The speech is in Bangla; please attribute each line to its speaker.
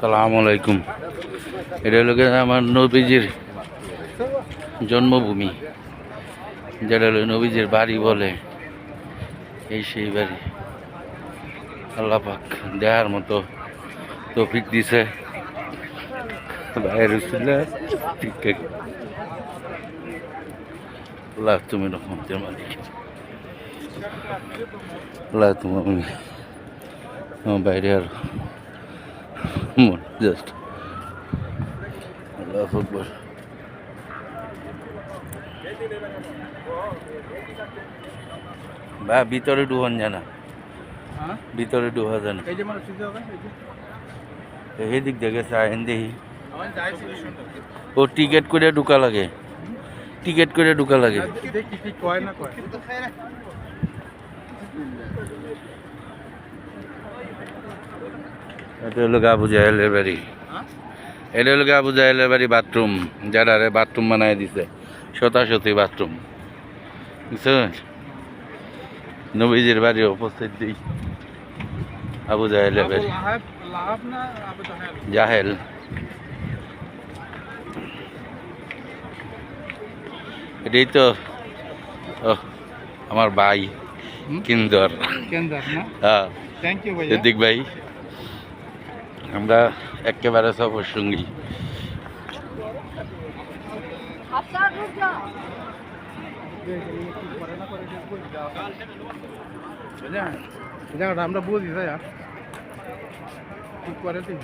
Speaker 1: সালাম আলাইকুম। এটা হলো আমার নবীজির জন্মভূমি, যেটা হলো নবীজির বাড়ি বলে এই সেই বাড়ি। আল্লাহ পাক দেহার মতো তৌফিক দিছে। ছিল ঠিক আল্লাহ তুমি রহমতের মালিক। আল্লাহ বাইরে আর মন জাস্ট আল্লাহ আকবর বা ভিতরে ডুবান জানা।
Speaker 2: হ্যাঁ?
Speaker 1: ভিতরে ডুবা জানা।
Speaker 2: এই যে মানে সুযোগ হবে এই যে।
Speaker 1: এই দিক দেখে চাইন দেখি
Speaker 2: সুন্দর
Speaker 1: ও টিকিট করে ঢুকা লাগে। টিকিট করে ঢুকা লাগে।
Speaker 2: দেখি কি কয় না কয়।
Speaker 1: এটা হলো আবু জাহেলের বাড়ি। এটা হলো আবু জাহেলের বাড়ি বাথরুম যারা রে বাথরুম বানায় দিছে শতাশতি বাথরুম। বুঝছেন নবীজির বাড়ি উপস্থিত দিই আবু জাহেলের বাড়ি।
Speaker 2: জাহেল?
Speaker 1: জাহেল। এটাই তো আমার ভাই কিন্দর। হ্যাঁ। সিদ্দিক ভাই। আমরা একেবারে সফর সঙ্গী
Speaker 2: আমরা বুঝি তাই কি করে তুই